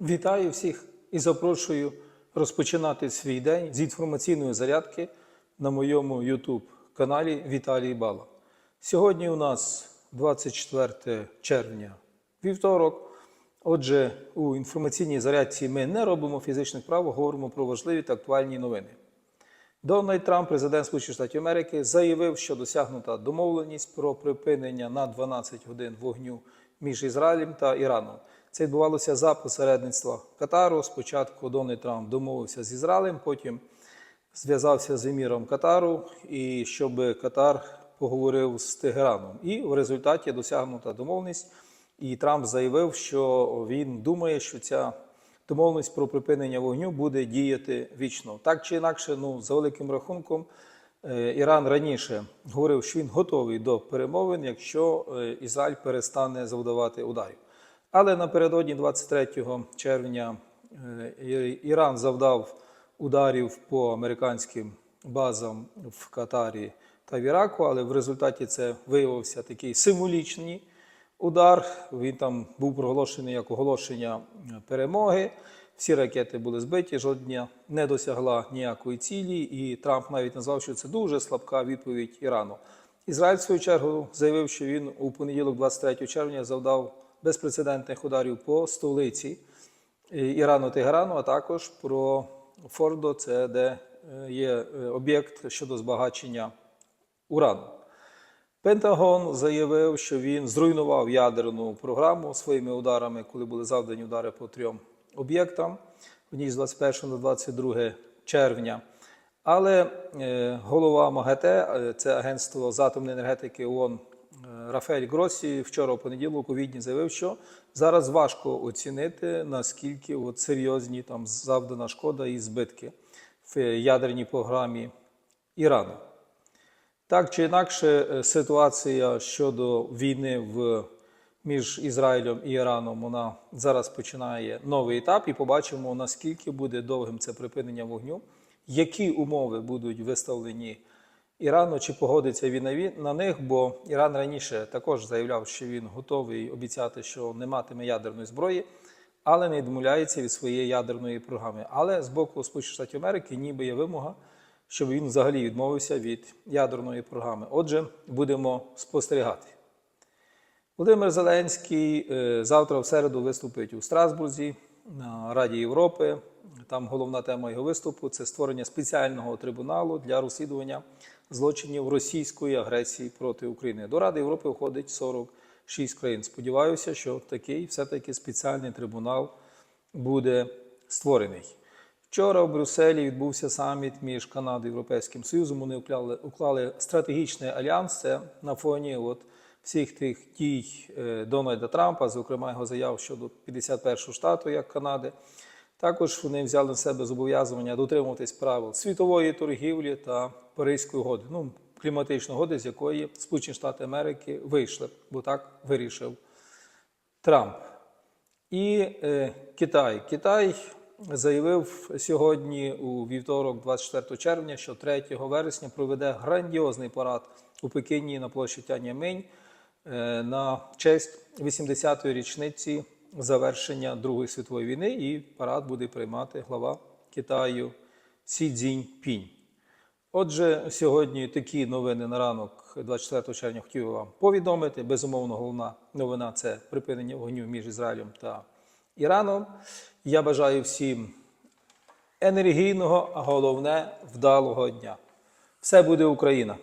Вітаю всіх і запрошую розпочинати свій день з інформаційної зарядки на моєму YouTube каналі Віталій Бала. Сьогодні у нас 24 червня, вівторок. Отже, у інформаційній зарядці ми не робимо фізичних прав, говоримо про важливі та актуальні новини. Дональд Трамп, президент Сполучених Штатів Америки, заявив, що досягнута домовленість про припинення на 12 годин вогню між Ізраїлем та Іраном. Це відбувалося за посередництва Катару. Спочатку Дональд Трамп домовився з Ізраїлем, потім зв'язався з еміром Катару, і щоб Катар поговорив з Тегераном. І в результаті досягнута домовленість. І Трамп заявив, що він думає, що ця домовленість про припинення вогню буде діяти вічно. Так чи інакше, ну за великим рахунком, е, Іран раніше говорив, що він готовий до перемовин, якщо е, Ізраїль перестане завдавати ударів. Але напередодні 23 червня е, Іран завдав ударів по американським базам в Катарі та в Іраку, але в результаті це виявився такий символічний удар. Він там був проголошений як оголошення перемоги. Всі ракети були збиті, жодня не досягла ніякої цілі, і Трамп навіть назвав, що це дуже слабка відповідь Ірану. Ізраїль, в свою чергу, заявив, що він у понеділок, 23 червня, завдав безпрецедентних ударів по столиці е, Ірану Тегерану, а також про Фордо, це де е, є е, об'єкт щодо збагачення урану. Пентагон заявив, що він зруйнував ядерну програму своїми ударами, коли були завдані удари по трьом об'єктам в ніч з 21 на 22 червня. Але голова МАГАТЕ, це агентство з атомної енергетики ООН Рафаель Гросі, вчора у понеділок у Відні заявив, що зараз важко оцінити, наскільки от серйозні там завдана шкода і збитки в ядерній програмі Ірану. Так чи інакше, е, ситуація щодо війни в, між Ізраїлем і Іраном вона зараз починає новий етап, і побачимо, наскільки буде довгим це припинення вогню, які умови будуть виставлені Ірану, чи погодиться він на них, бо Іран раніше також заявляв, що він готовий обіцяти, що не матиме ядерної зброї, але не відмовляється від своєї ядерної програми. Але з боку Сполучених Штатів Америки ніби є вимога щоб він взагалі відмовився від ядерної програми. Отже, будемо спостерігати. Володимир Зеленський е, завтра в середу виступить у Страсбурзі на Раді Європи. Там головна тема його виступу це створення спеціального трибуналу для розслідування злочинів російської агресії проти України. До Ради Європи входить 46 країн. Сподіваюся, що такий все-таки спеціальний трибунал буде створений. Вчора в Брюсселі відбувся саміт між Канадою і Європейським Союзом. Вони уклали, уклали стратегічний альянс. Це на фоні от всіх тих дій е, Дональда Трампа, зокрема його заяв щодо 51-го штату, як Канади. Також вони взяли на себе зобов'язання дотримуватись правил світової торгівлі та Паризької угоди, ну кліматичної угоди, з якої Сполучені Штати Америки вийшли, бо так вирішив Трамп. І е, Китай. Китай заявив сьогодні у вівторок, 24 червня, що 3 вересня проведе грандіозний парад у Пекіні на площі Тяньаньмень е, на честь 80-ї річниці завершення Другої світової війни. І парад буде приймати глава Китаю Сі Цзіньпінь. Отже, сьогодні такі новини на ранок 24 червня хотів вам повідомити. Безумовно, головна новина це припинення вогню між Ізраїлем та Іраном. Я бажаю всім енергійного, а головне вдалого дня. Все буде Україна!